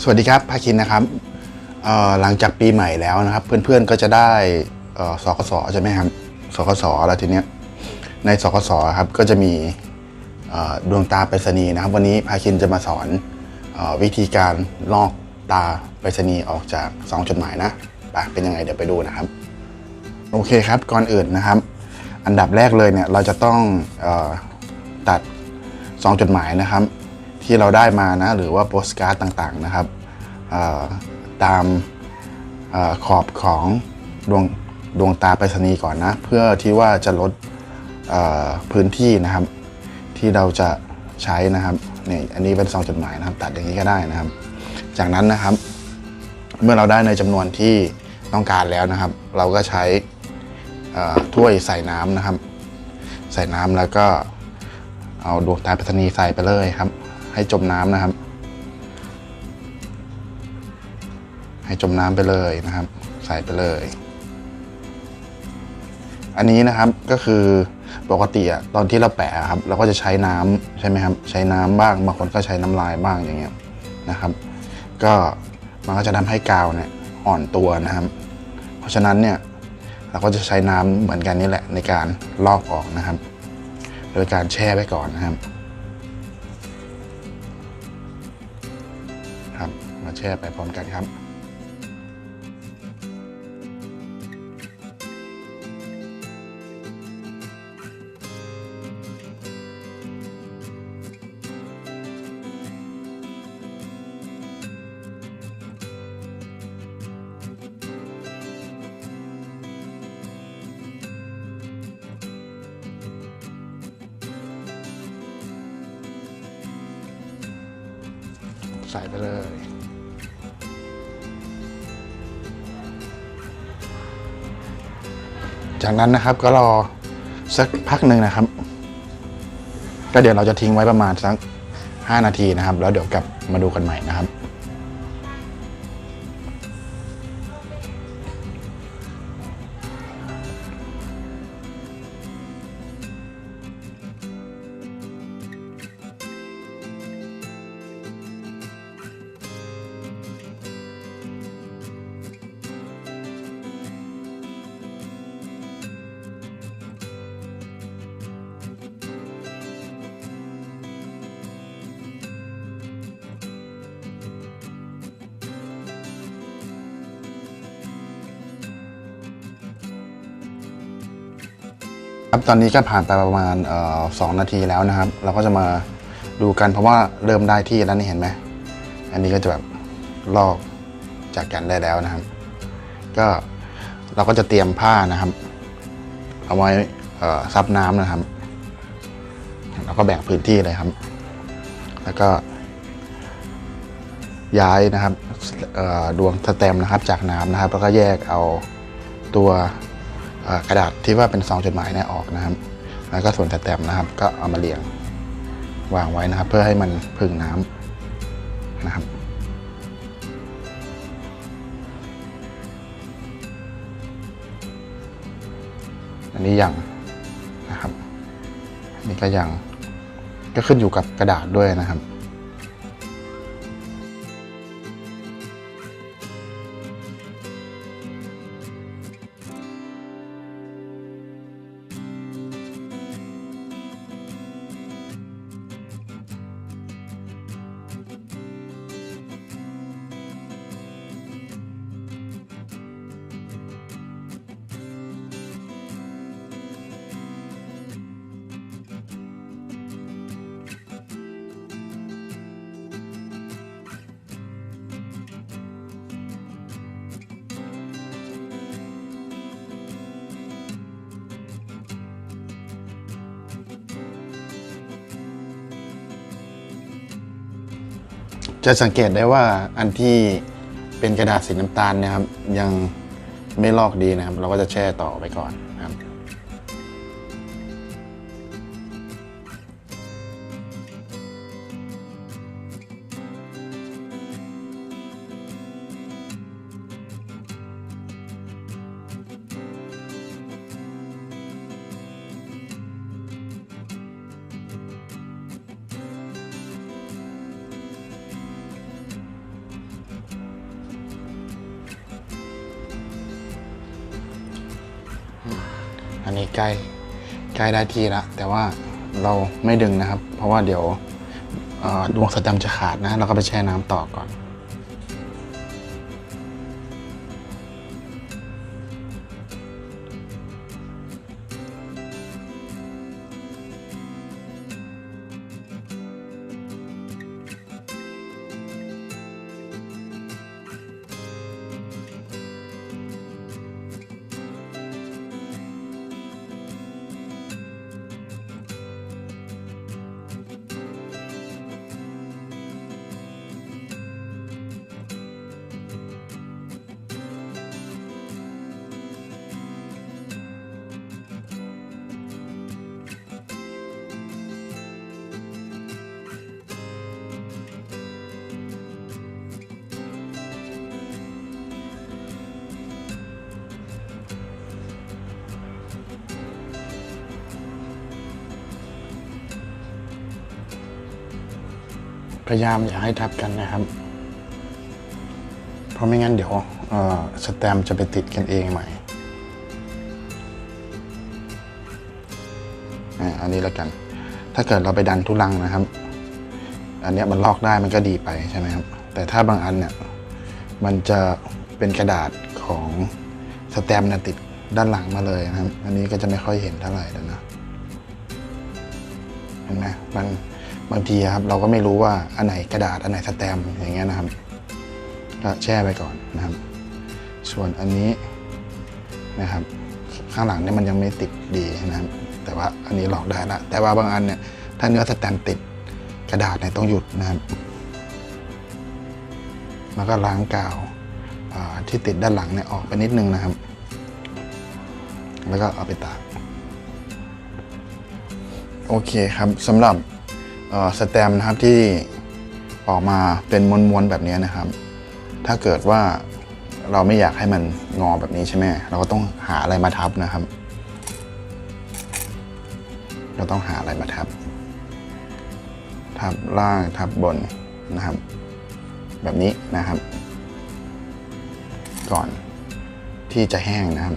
สวัสดีครับภาคินนะครับหลังจากปีใหม่แล้วนะครับ เพื่อนๆก็จะได้สกสใช่ไหมครับสกสแล้วทีเนี้ยในสกสครับก็จะมีดวงตาไปรษณีย์นะครับ วันนี้ภาคินจะมาสอนอวิธีการลอกตาไปรษณีย์ออกจากสองจดหมายนะไปเป็นยังไงเดี๋ยวไปดูนะครับ โอเคครับก่อนอื่นนะครับ อันดับแรกเลยเนี่ยเราจะต้องออตัดซองจดหมายนะครับ ที่เราได้มานะหรือว่าโปสการ์ดต่างๆนะครับตามอขอบของดวงดวงตาไปรษณีย์ก่อนนะ เพื่อที่ว่าจะลดพื้นที่นะครับ ที่เราจะใช้นะครับนี่อันนี้เป็นซองจดหมายนะครับ ตัดอย่างนี้ก็ได้นะครับ จากนั้นนะครับ เมื่อเราได้ในจำนวนที่ต้องการแล้วนะครับ เราก็ใช้ถ้วยใส่น้ำนะครับ ใส่น้ำแล้วก็ เอาดวงตาไปรษณีใส่ไปเลยครับ ให้จมน้ำนะครับ ให้จมน้ำไปเลยนะครับ ใส่ไปเลย อันนี้นะครับก็คือปกติอะตอนที่เราแปะอะครับ เราก็จะใช้น้ำใช่ไหมครับ ใช้น้ำบ้างบางคนก็ใช้น้ำลายบ้างอย่างเงี้ยนะครับ ก็มันก็จะทำให้กาวเนี่ยอ่อนตัวนะครับ เพราะฉะนั้นเนี่ยเราก็จะใช้น้ำเหมือนกันนี่แหละในการลอกออกนะครับ โดยการแช่ไว้ก่อนนะครับครับมาแช่ไปพร้อมกันครับ ใส่ไปเลย จากนั้นนะครับก็รอสักพักหนึ่งนะครับ ก็เดี๋ยวเราจะทิ้งไว้ประมาณสัก 5 นาทีนะครับ แล้วเดี๋ยวกลับมาดูกันใหม่นะครับ ครับตอนนี้ก็ผ่านไปประมาณสองนาทีแล้วนะครับ เราก็จะมาดูกันเพราะว่าเริ่มได้ที่แล้วนี่เห็นไหมอันนี้ก็จะแบบลอกจากกันได้แล้วนะครับ ก็เราก็จะเตรียมผ้านะครับ เอาไว้ซับน้ำนะครับแล้วก็แบ่งพื้นที่เลยครับ แล้วก็ ย้ายนะครับดวงสแตมนะครับจากน้ำนะครับ แล้วก็แยกเอาตัว กระดาษที่ว่าเป็นซองจดหมายเนี่ยออกนะครับ แล้วก็ส่วนสแตมป์นะครับ ก็เอามาเรียงวางไว้นะครับ เพื่อให้มันพึ่งน้ำนะครับอันนี้ยังนะครับอันนี้ก็ยังก็ขึ้นอยู่กับกระดาษด้วยนะครับ จะสังเกตได้ว่าอันที่เป็นกระดาษสีน้ำตาลเนะครับ ยังไม่ลอกดีนะครับ เราก็จะแช่ต่อไปก่อนนะครับ อันนี้ใกล้ใกล้ได้ที่ละแต่ว่าเราไม่ดึงนะครับ เพราะว่าเดี๋ยวดวงสแตมจะขาดนะ เราก็ไปแช่น้ำต่อก่อน พยายามอย่าให้ทับกันนะครับ เพราะไม่งั้นเดี๋ยวสแตมจะไปติดกันเองใหม่อะอันนี้แล้วกัน ถ้าเกิดเราไปดันทุลังนะครับ อันเนี้ยมันลอกได้มันก็ดีไปใช่ไหมครับ แต่ถ้าบางอันเนี่ยมันจะเป็นกระดาษของสแตมนะติดด้านหลังมาเลยนะครับ อันนี้ก็จะไม่ค่อยเห็นเท่าไหร่แล้วนะ เห็นไหมมัน บางทีครับเราก็ไม่รู้ว่าอันไหนกระดาษอันไหนสแตมป์อย่างเงี้ยนะครับก็แช่ไปก่อนนะครับ ส่วนอันนี้นะครับข้างหลังเนี่ยมันยังไม่ติดดีนะครับ แต่ว่าอันนี้หลอกได้ละแต่ว่าบางอันเนี่ยถ้าเนื้อสแตมป์ติดกระดาษเนี่ยต้องหยุดนะครับแล้วก็ล้างกาวาที่ติดด้านหลังเนี่ยออกไปนิดนึงนะครับ แล้วก็เอาไปตากโอเคครับสำหรับ สแตมนะครับที่ออกมาเป็นมวลๆแบบนี้นะครับ ถ้าเกิดว่าเราไม่อยากให้มันงอแบบนี้ใช่ไหมเราก็ต้องหาอะไรมาทับนะครับ เราต้องหาอะไรมาทับ ทับล่างทับบนนะครับ แบบนี้นะครับ ก่อนที่จะแห้งนะครับ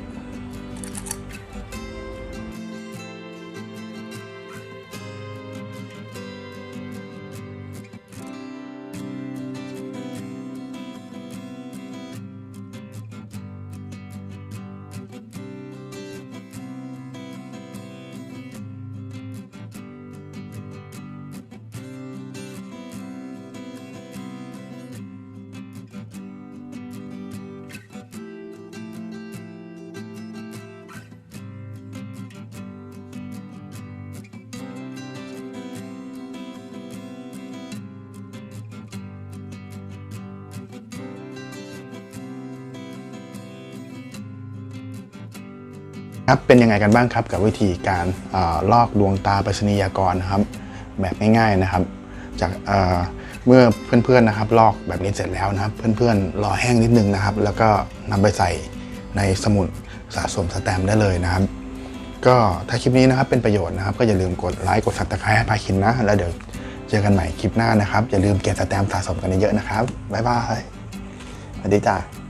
ครับเป็นยังไงกันบ้างครับกับวิธีการอลอกดวงตาไปรษณียากรนะครับ แบบง่ายๆนะครับ จากเมื่อเพื่อนๆนะครับ ลอกแบบนี้เสร็จแล้วนะครับ เพื่อนๆรอแห้งนิดนึงนะครับ แล้วก็นำไปใส่ในสมุดสะสมสแตมได้เลยนะครับ ก็ถ้าคลิปนี้นะครับเป็นประโยชน์นะครับ ก็อย่าลืมกดไลค์กดซับสไครต์ให้พาคินนะ แล้วเดี๋ยวเจอกันใหม่คลิปหน้านะครับ อย่าลืมเก็บสแตมสะสมกันเยอะๆนะครับบ๊ายบายสวัสดีจ้า